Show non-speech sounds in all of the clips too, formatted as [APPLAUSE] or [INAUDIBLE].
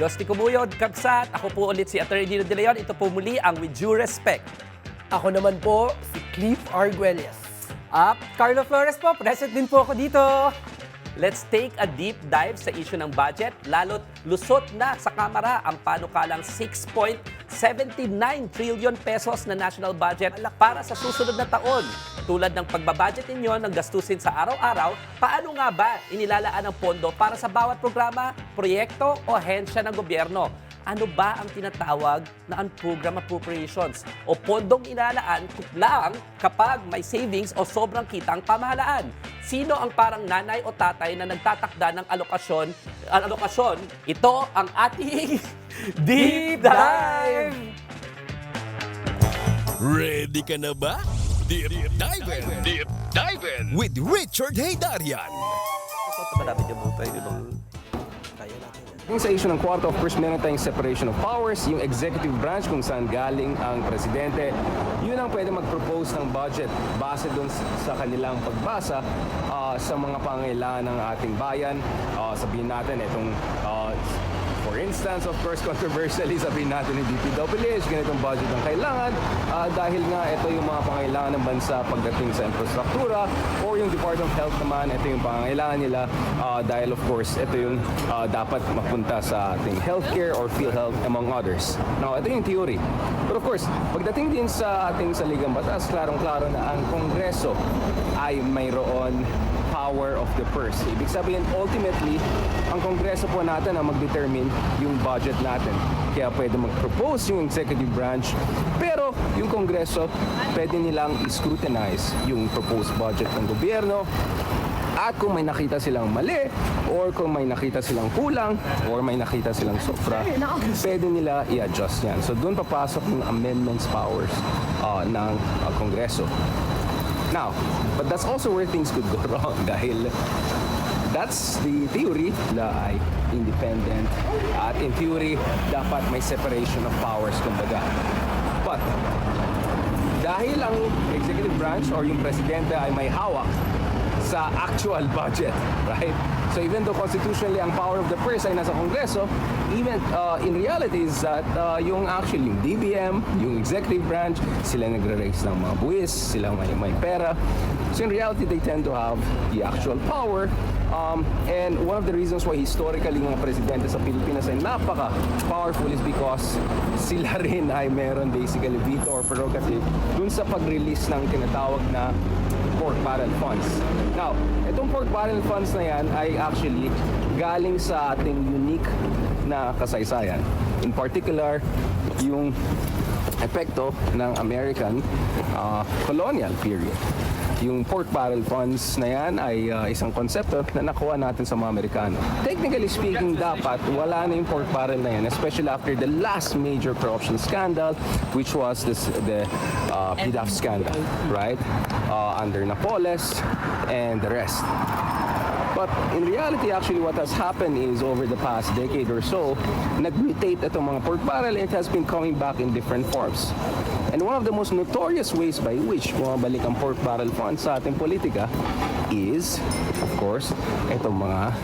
Josti Cubuyod, Kabsat. Ako po ulit si Attorney Dino De Leon. Ito po muli ang With Due Respect. Ako naman po, si Cliff Arguelles. At Carlo Flores po, present din po ako dito. Let's take a deep dive sa issue ng budget, lalo't lusot na sa Kamara ang panukalang 6.79 trillion pesos na national budget para sa susunod na taon. Tulad ng pagbabudget ninyo ng gastusin sa araw-araw, paano nga ba inilalaan ang pondo para sa bawat programa, proyekto o hensya ng gobyerno? Ano ba ang tinatawag na unprogram appropriations o pondong inalaan lang kapag may savings o sobrang kita ang pamahalaan? Sino ang parang nanay o tatay na nagtatakda ng alokasyon? Ang alokasyon, ito ang ating [LAUGHS] Deep Dive! Ready ka na ba? Deep, Dive Deep Dive with Richard Haydarian. Ito ba namin yung butay nung Yung sa issue ng Quarter, of course, meron separation of powers, yung executive branch kung saan galing ang presidente, yun ang pwede mag-propose ng budget base doon sa kanilang pagbasa ah, sa mga pangailangan ng ating bayan. Ah, sabihin natin, itong For instance, of course, controversially sabihin natin ng DPWH, ganitong budget ang kailangan ah, dahil nga ito yung mga pangailangan ng bansa pagdating sa infrastruktura or yung Department of Health naman, ito yung pangailangan nila ah, dahil of course, ito yung ah, dapat mapunta sa ating healthcare or PhilHealth among others. Now, ito yung theory. But of course, pagdating din sa ating saligang batas, klarong-klaro na ang Kongreso ay mayroon power of the purse. Ibig sabihin, ultimately, ang Kongreso po natin ang mag-determine yung budget natin. Kaya pwede mag-propose yung executive branch, pero yung Kongreso, pwede nilang scrutinize yung proposed budget ng gobyerno, at kung may nakita silang mali, or kung may nakita silang kulang, or may nakita silang sobra, pwede nila i-adjust yan. So doon papasok yung amendments powers ah, ng ah, Kongreso. Now, but that's also where things could go [LAUGHS] wrong dahil that's the theory na ay independent at in theory dapat may separation of powers kumbaga. But dahil ang executive branch or yung presidente ay may hawak sa actual budget, [LAUGHS] right? So even though constitutionally ang power of the purse ay nasa Kongreso, even uh, in reality is that uh, yung actually yung DBM, yung executive branch, sila nagre-raise ng mga buwis, sila may, may pera. So in reality, they tend to have the actual power. Um, and one of the reasons why historically mga presidente sa Pilipinas ay napaka-powerful is because sila [LAUGHS] rin ay meron basically veto or prerogative dun sa pag-release ng tinatawag na pork barrel funds. Now, itong pork barrel funds na yan ay actually galing sa ating unique na kasaysayan. In particular, yung epekto ng American uh, colonial period. Yung pork barrel funds na yan ay uh, isang konsepto na nakuha natin sa mga Amerikano. Technically speaking, dapat wala na yung pork barrel na yan, especially after the last major corruption scandal, which was this, the uh, PDAF scandal, right? Uh, under Napoles and the rest. But in reality, actually, what has happened is over the past decade or so, nag-mutate itong mga pork barrel and it has been coming back in different forms. And one of the most notorious ways by which bumabalik ang pork barrel funds sa ating politika is, of course, itong mga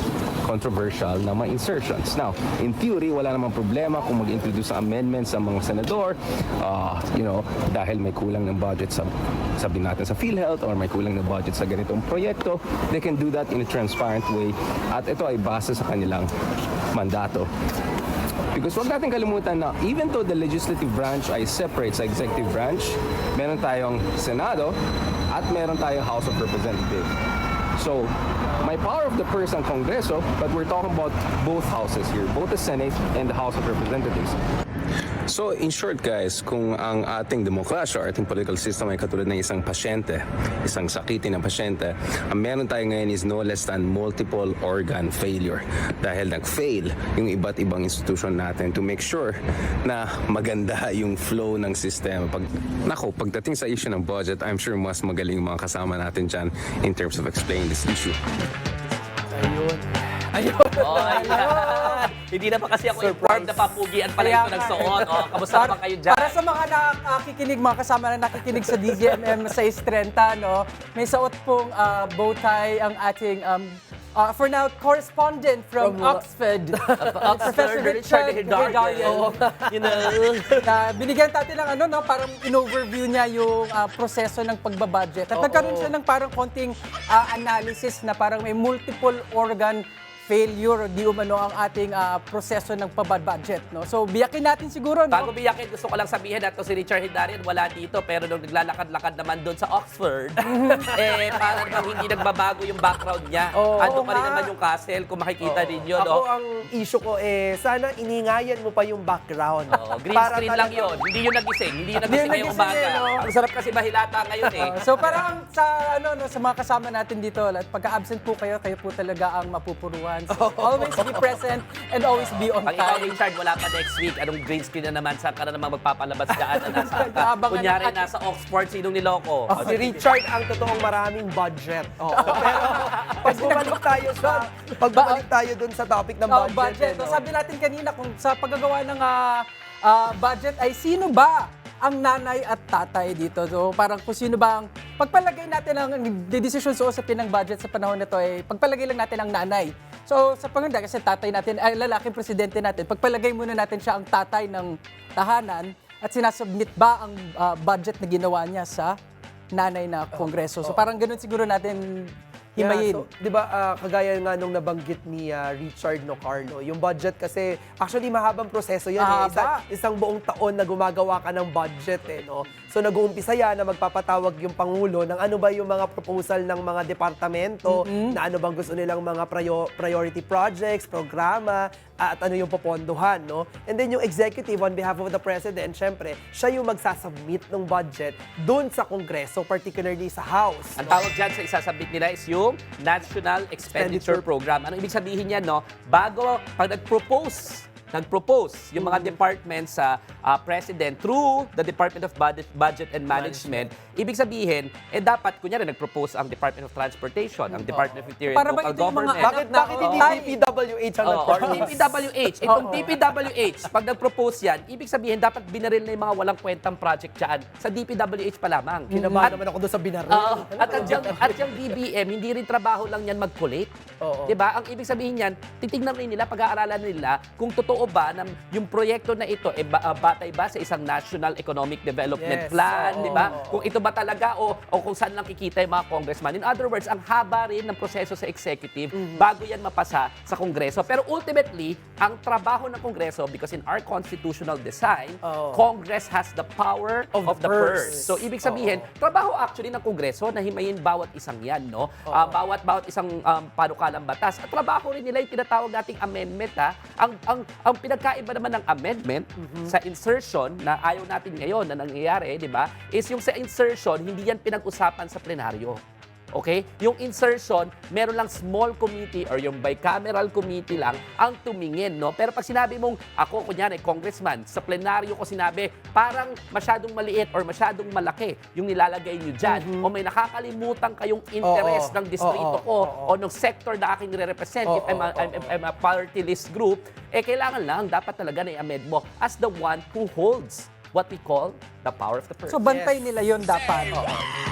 controversial na mga insertions. Now, in theory, wala namang problema kung mag-introduce ng amendments sa mga senador, uh, you know, dahil may kulang ng budget sa, sabi natin sa PhilHealth or may kulang ng budget sa ganitong proyekto, they can do that in a transparent way at ito ay base sa kanilang mandato. Because huwag natin kalimutan na even though the legislative branch ay separate sa executive branch, meron tayong Senado at meron tayong House of Representatives. So, may power of the purse ang Kongreso, but we're talking about both houses here, both the Senate and the House of Representatives. So, in short guys, kung ang ating demokrasya or ating political system ay katulad ng isang pasyente, isang sakitin ng pasyente, ang meron tayo ngayon is no less than multiple organ failure. Dahil nag-fail yung iba't ibang institution natin to make sure na maganda [LAUGHS] yung flow ng sistema. Pag, nako, pagdating sa issue ng budget, I'm sure mas magaling mga kasama natin dyan in terms of explaining this issue. Ayun. Ayun. Oh. Hindi na pa kasi ako Surprise. informed na papugian pala Kaya ito nga nagsuot. eh. Oh, kamusta naman kayo dyan? Para sa mga nakikinig, mga kasama na nakikinig sa DZMM sa 630, no, may suot pong ah, bow tie ang ating um, uh, for now, correspondent from, From, uh, [LAUGHS] Oxford, Professor Richard Hidarian. Oo. You know, [LAUGHS] na binigyan natin ng ano, no, parang in-overview niya yung ah, proseso ng pagbabudget. At nagkaroon siya ng parang konting ah, analysis na parang may multiple organ failure, di umano ang ating ah, proseso ng pabudget. No? So, biyakin natin siguro. No? Bago biyakin, gusto ko lang sabihin na si Richard Hidarian wala dito pero nung naglalakad-lakad naman doon sa Oxford, [LAUGHS] eh parang bang hindi nagbabago yung background niya. Oo Ando pa rin naman yung castle kung makikita ninyo. Ako No? ang issue ko eh, sana iningayan mo pa yung background. Oo, green Para screen lang yun. Hindi yun nagising. Hindi yun nagising ngayong umaga. eh, no? Ang sarap kasi mahilata ngayon eh. Uh, so parang sa ano no sa mga kasama natin dito, at pagka-absent po kayo, kayo po talaga ang mapupuruan. So, [LAUGHS] always be present and always be on Pag ikaw, time. Richard, wala pa next week, anong green screen na naman? Saan ka na naman magpapalabas dyan? Na nasa ka? [LAUGHS] Naabangan Kunyari, natin. nasa Oxford, sinong niloko? Oh, si Richard ang totoong maraming budget. Oo. [LAUGHS] Pero pag bumalik tayo sa pag bumalik tayo dun sa topic ng Oh, budget, budget. eh, no? So, sabi natin kanina kung sa paggagawa ng ah, ah, budget ay sino ba ang nanay at tatay dito. So parang kung sino ba ang pagpalagay natin ang decision sa usapin ng budget sa panahon na to ay pagpalagay lang natin ang nanay. So sa panganda kasi tatay natin ay lalaking presidente natin. Pagpalagay muna natin siya ang tatay ng tahanan at sinasubmit ba ang ah, budget na ginawa niya sa nanay na kongreso. So parang ganun siguro natin Yeah, himayin. so, 'di ba ah, kagaya nga nung nabanggit ni ah, Richard no Carlo, yung budget kasi actually mahabang proseso 'yan eh. Isa- isang buong taon na gumagawa ka ng budget eh, no. So nag-uumpisa yan na magpapatawag yung pangulo ng ano ba yung mga proposal ng mga departamento, na ano bang gusto nilang mga priyo- priority projects, programa, at ano yung popondohan, no? And then yung executive on behalf of the president, syempre, siya yung magsasubmit ng budget doon sa Kongreso, particularly sa House. Ang no? tawag dyan sa isasabit nila is yung National Expenditure Expenditure. Program. Ano ibig sabihin yan, no? Bago, pag nag-propose, nag-propose yung mga departments sa ah, President through the Department of Budget, Budget and Management, ibig sabihin, eh dapat, kunyari, nag-propose ang Department of Transportation, ang Department of Interior Para and ba Local ito yung mga Government. anak Bakit, na- bakit hindi. DPWH ang nag-propose? DPWH. Itong DPWH, pag nag-propose yan, ibig sabihin, dapat binaril na yung mga walang kwentang project dyan sa DPWH pa lamang. Kinabahan At- naman ako doon sa binaril. Oo. at, at, yung, at yung DBM, hindi rin trabaho lang yan mag-collate. Oo. 'Di ba? Ang ibig sabihin niyan, titingnan rin nila, pag-aaralan nila kung totoo ba na yung proyekto na ito eh, ba, ah, batay ba sa isang National Economic Development Yes. Plan, Oo. 'di ba? Kung ito ba talaga o, o kung saan lang kikita yung mga congressman. In other words, ang haba rin ng proseso sa executive Mhm. bago yan mapasa sa Kongreso. Pero ultimately, ang trabaho ng Kongreso, because in our constitutional design, Oo. Congress has the power of, Of the purse. purse. So ibig sabihin, trabaho actually ng Kongreso na himayin bawat isang yan, no? Ah, bawat bawat isang um, panukalang batas. At trabaho rin nila yung tinatawag nating amendment, ha? Ang ang ang pinagkaiba naman ng amendment sa insertion na ayaw natin ngayon na nangyayari, di ba? Is yung sa insertion, hindi yan pinag-usapan sa plenaryo. Okay? Yung insertion, meron lang small committee or yung bicameral committee lang ang tumingin, no? Pero pag sinabi mong, ako, kunyari, congressman, sa plenaryo ko sinabi, parang masyadong maliit or masyadong malaki yung nilalagay nyo dyan. O may nakakalimutan kayong interest ng distrito ko o ng sector na aking nire-represent, if. I'm a, I'm. I'm a party list group, eh kailangan lang, dapat talaga na-amend mo as the one who holds what we call the power of the purse. So bantay nila yon dapat.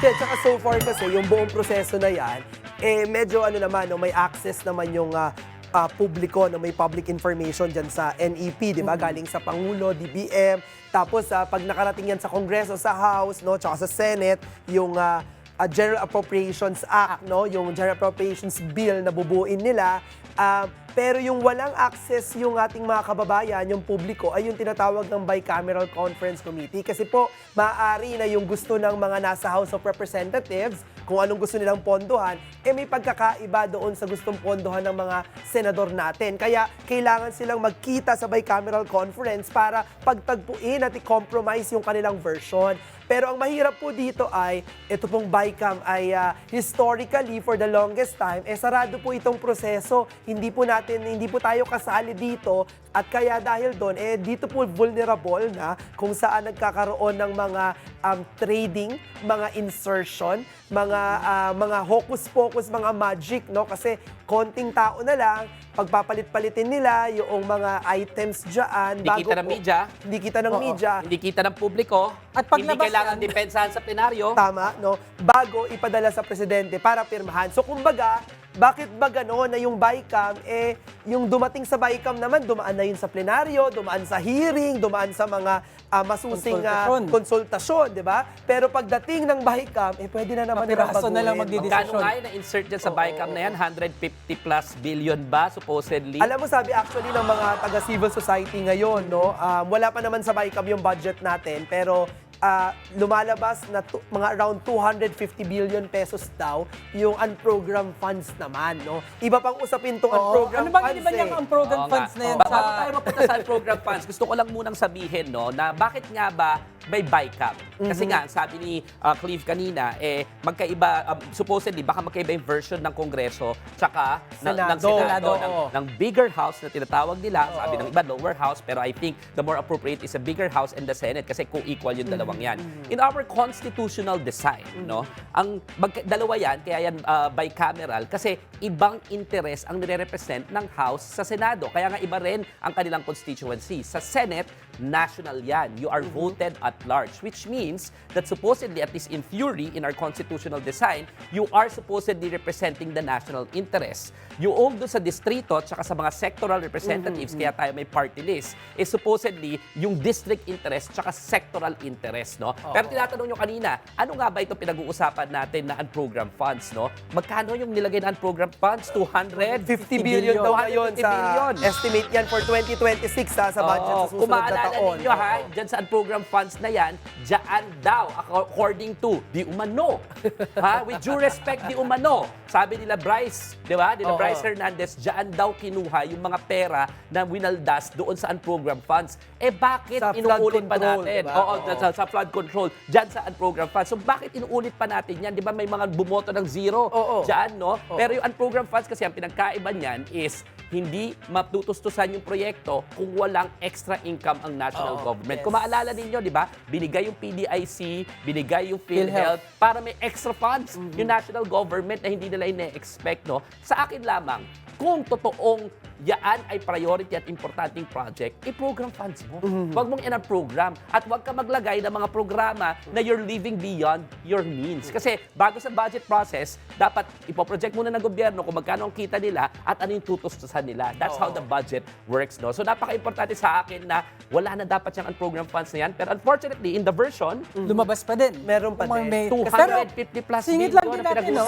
Kaya tsaka so far kasi, yung buong proseso na yan, eh medyo ano naman, no, may access naman yung ah, ah, publiko, no, may public information dyan sa NEP, di ba? Galing sa Pangulo, DBM. Tapos ah, pag nakarating yan sa Kongreso, sa House, no, tsaka sa Senate, yung ah, ah, General Appropriations Act, no, yung General Appropriations Bill na bubuin nila, ah, pero yung walang access yung ating mga kababayan, yung publiko, ay yung tinatawag ng Bicameral Conference Committee. Kasi po, maaari na yung gusto ng mga nasa House of Representatives, kung anong gusto nilang pondohan, eh may pagkakaiba doon sa gustong pondohan ng mga senador natin. Kaya kailangan silang magkita sa Bicameral Conference para pagtagpuin at i-compromise yung kanilang version. Pero ang mahirap po dito ay, ito pong BICAM ay ah, historically for the longest time, eh sarado po itong proseso. Hindi po natin, hindi po tayo kasali dito at kaya dahil doon, eh dito po vulnerable na kung saan nagkakaroon ng mga um, trading, mga insertion, mga ah, mga hocus-pocus, mga magic, no? Kasi konting tao na lang, pagpapalit-palitin nila yung mga items dyan. Hindi kita ng po- media. Hindi kita ng Oo. media. Hindi kita ng publiko. At hindi paglabas kailangan yan- depensahan sa plenaryo. Tama, no? Bago ipadala sa presidente para pirmahan. So, kumbaga, bakit ba gano'n na yung BICAM, eh, yung dumating sa BICAM naman, dumaan na yun sa plenaryo, dumaan sa hearing, dumaan sa mga ah, masusing ah, Konsultasyon. konsultasyon, di ba? Pero pagdating ng BICAM, eh, pwede na naman nilang Mapiraso na lang baguhin. magdidesisyon. Magkano nga yung na-insert dyan sa BICAM na yan? 150 plus billion ba, supposedly? Alam mo, sabi actually ng mga taga-civil society ngayon, no, um, wala pa naman sa BICAM yung budget natin, pero ah, lumalabas na tu- mga around 250 billion pesos daw yung unprogrammed funds naman, no? Iba pang usapin tong unprogrammed Ano bang funds iniba niya eh. ang program Oo funds nga. na yan Ba- sa... Bago tayo mapunta sa program funds, gusto ko lang munang sabihin no, na bakit nga ba may BICAM? Kasi nga, sabi ni uh, Clive kanina, eh, magkaiba, um, supposedly, baka magkaiba yung version ng Kongreso tsaka ng, ng Senado. Senado, ng, oo. ng bigger house na tinatawag nila. Sabi ng iba, lower house. Pero I think the more appropriate is a bigger house and the Senate kasi co-equal yung dalawang yan. In our constitutional design, no, ang magka- dalawa yan, kaya yan uh, bicameral, kasi ibang interest ang nire-represent ng House sa Senado. Kaya nga iba rin ang kanilang constituency. Sa Senate, national yan. You are voted at large, which means that supposedly, at least in theory, in our constitutional design, you are supposedly representing the national interest. Yung doon sa distrito at sa mga sectoral representatives, kaya tayo may party list, is supposedly yung district interest tsaka sectoral interest, no? Pero tinatanong nyo kanina, ano nga ba ito pinag-uusapan natin na unprogram funds, no? Magkano yung nilagay na unprogram funds? 250 50 billion daw ngayon 250 sa billion. estimate yan for 2026 ha, sa budget Oo, sa susunod na taon. ninyo ha, dyan sa program funds na yan, dyan daw, according to, di umano. [LAUGHS] ha? With due respect, di umano. Sabi nila Bryce, di ba? Nila Oo. Bryce Hernandez, dyan daw kinuha yung mga pera na winaldas doon sa unprogram funds. Eh bakit Sa flood inuulit pa control, natin? di ba? Oo, Oo. sa, sa flood control, dyan sa unprogram funds. So bakit inuulit pa natin yan? Di ba may mga bumoto ng zero Oo. dyan, no? Pero yung unprogram funds kasi ang pinagkaiba niyan is hindi matutustusan yung proyekto kung walang extra income ang national government. Kung maalala ninyo, di ba, binigay yung PDIC, binigay yung PhilHealth para may extra funds yung national government na hindi nila ine-expect. No? Sa akin lamang, kung totoong yaan ay priority at importanteng project, i-program funds mo. Huwag mong in-program at huwag ka maglagay ng mga programa na you're living beyond your means. Kasi bago sa budget process, dapat ipoproject muna ng gobyerno kung magkano ang kita nila at ano yung tutustusan nila. That's how the budget works. No? So napaka-importante sa akin na wala na dapat siyang unprogram funds na yan. Pero unfortunately, in the version, Lumabas pa din. Meron pa Kung din. may- 250 plus Singit billion lang din na natin, no?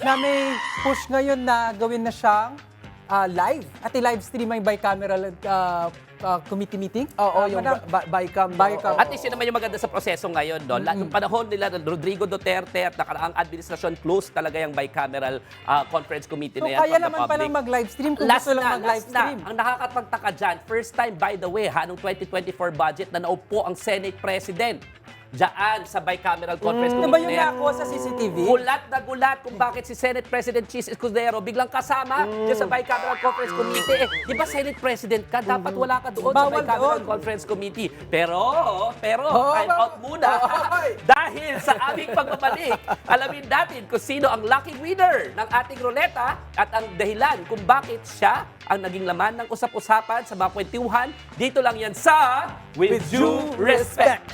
Na may push ngayon na gawin na siyang ah, live. At i-live stream ang bicameral ah, ah, committee meeting. Oo, Ah, yung madam. ba-? BICAM. Oo. At least yun naman yung maganda sa proseso ngayon. No? La- Yung panahon nila, Rodrigo Duterte at nakaraang administrasyon, close talaga yung bicameral ah, conference committee So, na yan kaya naman public. palang mag-live stream kung last gusto lang mag-live last na. stream. Ang nakakapagtaka dyan, first time by the way, ha, nung 2024 budget na naupo ang Senate President. Diyan sa bicameral conference Ano ba committee yung na yan. nakuha sa CCTV? Gulat na gulat kung bakit si Senate President Cheese Escudero biglang kasama dyan sa Bicameral Conference Committee. Eh, di ba Senate President ka? Dapat wala ka doon sa Bawal Bicameral doon. Conference Committee. Pero, pero, Oo, time out muna. Oy! [LAUGHS] Dahil sa aming pagbabalik, alamin natin kung sino ang lucky winner ng ating ruleta at ang dahilan kung bakit siya ang naging laman ng usap-usapan sa mga kwentuhan. Dito lang yan sa With, Due Respect.